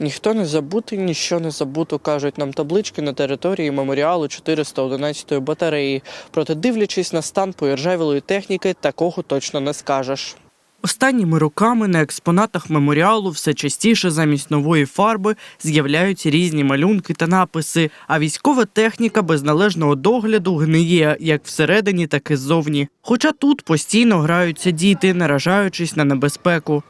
Ніхто не забутий, ніщо не забуто, кажуть нам таблички на території меморіалу 411-ї батареї. Проте, дивлячись на стан поіржавілої техніки, такого точно не скажеш. Останніми роками на експонатах меморіалу все частіше замість нової фарби з'являються різні малюнки та написи, а військова техніка без належного догляду гниє як всередині, так і ззовні. Хоча тут постійно граються діти, наражаючись на небезпеку.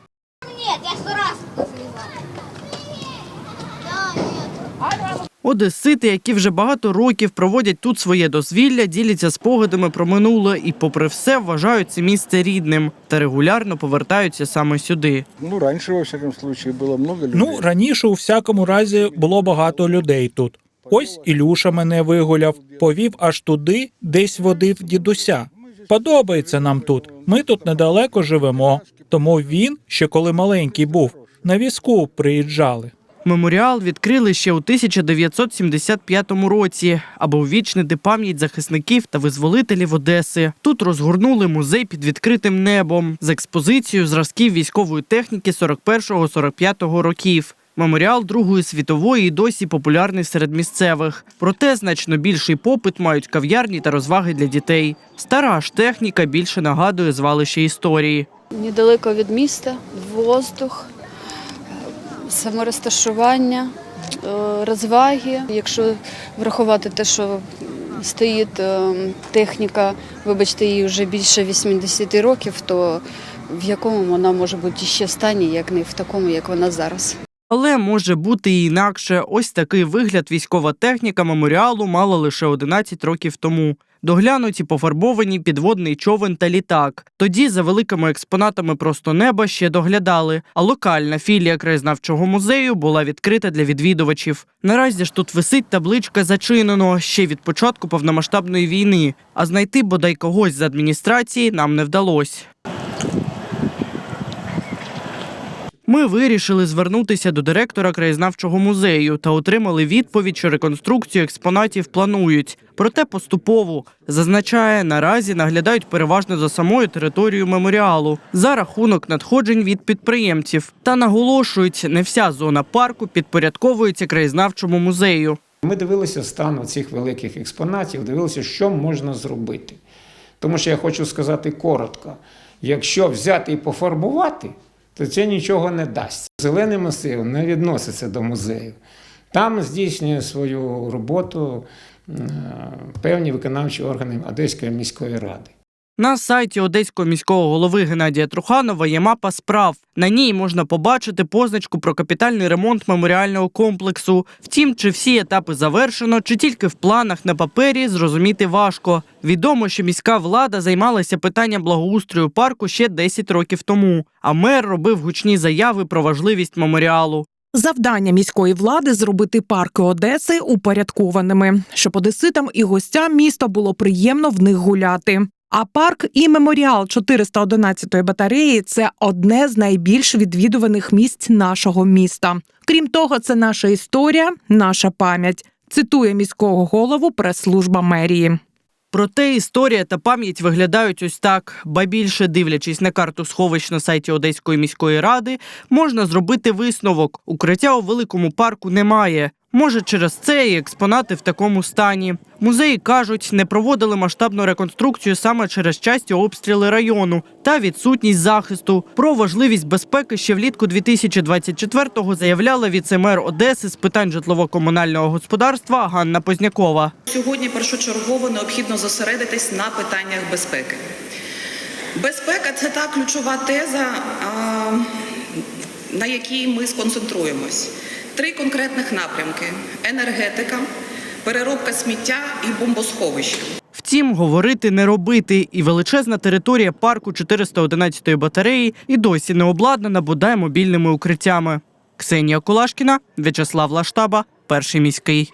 Одесити, які вже багато років проводять тут своє дозвілля, діляться спогадами про минуле і, попри все, вважають це місце рідним та регулярно повертаються саме сюди. Ну, раньше, во всяком случае, было много людей. Ну, раніше у всякому разі було багато людей тут. Ось Ілюша мене вигуляв, повів аж туди, десь водив дідуся. Подобається нам тут. Ми тут недалеко живемо. Тому він, ще коли маленький був, на візку приїжджали. Меморіал відкрили ще у 1975 році, аби увічнити пам'ять захисників та визволителів Одеси. Тут розгорнули музей під відкритим небом з експозицією зразків військової техніки 41-45 років. Меморіал Другої світової і досі популярний серед місцевих. Проте значно більший попит мають кав'ярні та розваги для дітей. Стара ж техніка більше нагадує звалище історії. Недалеко від міста, воздух, саморозташування, е, розваги. Якщо врахувати те, що стоїть е, техніка, вибачте, їй вже більше 80 років, то в якому вона може бути ще стані, як не в такому, як вона зараз. Але може бути і інакше. Ось такий вигляд військова техніка меморіалу мала лише 11 років тому. Доглянуті пофарбовані підводний човен та літак. Тоді за великими експонатами просто неба ще доглядали. А локальна філія краєзнавчого музею була відкрита для відвідувачів. Наразі ж тут висить табличка зачинено ще від початку повномасштабної війни. А знайти бодай когось з адміністрації нам не вдалося. Ми вирішили звернутися до директора краєзнавчого музею та отримали відповідь, що реконструкцію експонатів планують. Проте поступово зазначає, наразі наглядають переважно за самою територією меморіалу за рахунок надходжень від підприємців. Та наголошують, не вся зона парку підпорядковується краєзнавчому музею. Ми дивилися стан цих великих експонатів, дивилися, що можна зробити. Тому що я хочу сказати коротко: якщо взяти і пофарбувати, то це нічого не дасть. Зелений масив не відноситься до музею. Там здійснює свою роботу е, певні виконавчі органи Одеської міської ради. На сайті одеського міського голови Геннадія Труханова є мапа справ. На ній можна побачити позначку про капітальний ремонт меморіального комплексу. Втім, чи всі етапи завершено, чи тільки в планах на папері зрозуміти важко. Відомо, що міська влада займалася питанням благоустрою парку ще 10 років тому. А мер робив гучні заяви про важливість меморіалу. Завдання міської влади зробити парки Одеси упорядкованими, щоб одеситам і гостям міста було приємно в них гуляти. А парк і меморіал 411-ї батареї це одне з найбільш відвідуваних місць нашого міста. Крім того, це наша історія, наша пам'ять. Цитує міського голову прес-служба мерії. Проте історія та пам'ять виглядають ось так. Ба більше дивлячись на карту сховищ на сайті Одеської міської ради, можна зробити висновок: укриття у великому парку немає. Може, через це і експонати в такому стані. Музеї кажуть, не проводили масштабну реконструкцію саме через часті обстріли району та відсутність захисту. Про важливість безпеки ще влітку 2024-го заявляла віце-мер Одеси з питань житлово-комунального господарства Ганна Познякова. Сьогодні першочергово необхідно зосередитись на питаннях безпеки. Безпека це та ключова теза, на якій ми сконцентруємось. Три конкретних напрямки: енергетика, переробка сміття і бомбосховище. Втім, говорити не робити, і величезна територія парку 411-ї батареї і досі не обладнана бодай мобільними укриттями. Ксенія Кулашкіна, В'ячеслав Лаштаба, перший міський.